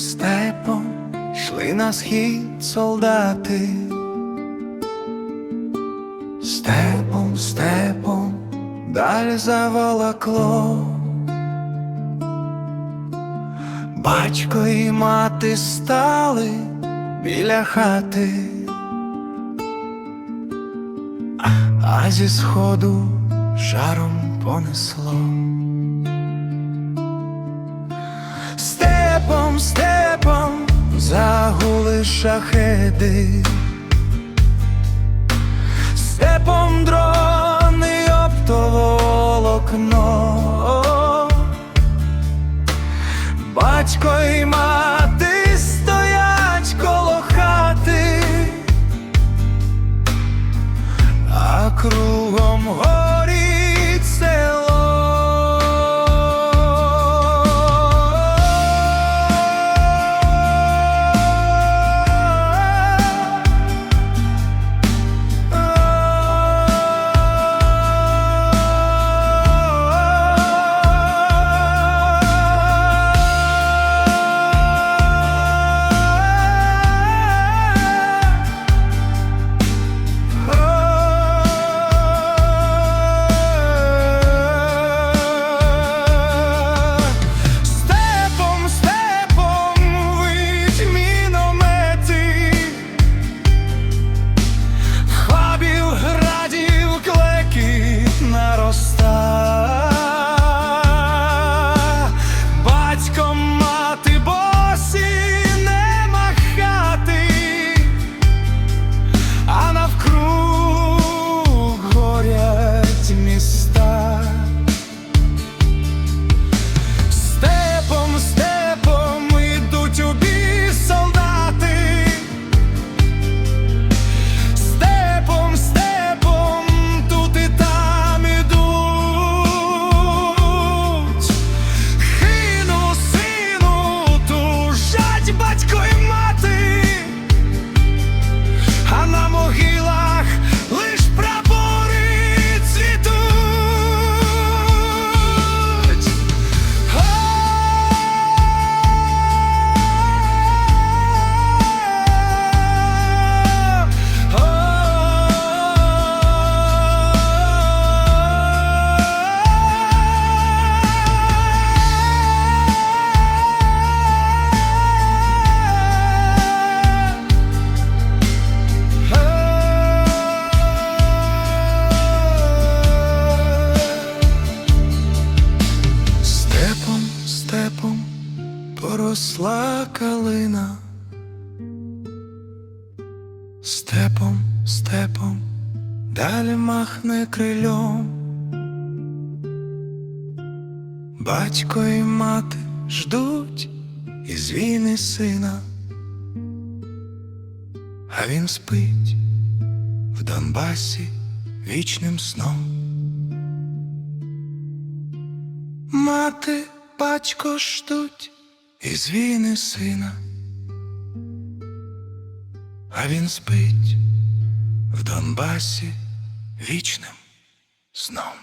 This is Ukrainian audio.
степом йшли на схід солдати. Степом, степом далі заволокло. Батько і мати стали біля хати, а зі сходу жаром понесло. Шахеди, степом дрони оптоволокно. Поросла калина. Степом, степом далі махне крильом. Батько і мати ждуть із війни сина, а він спить в Донбасі вічним сном. Мати, батько ждуть із війни сина, а він спить в Донбасі вічним сном.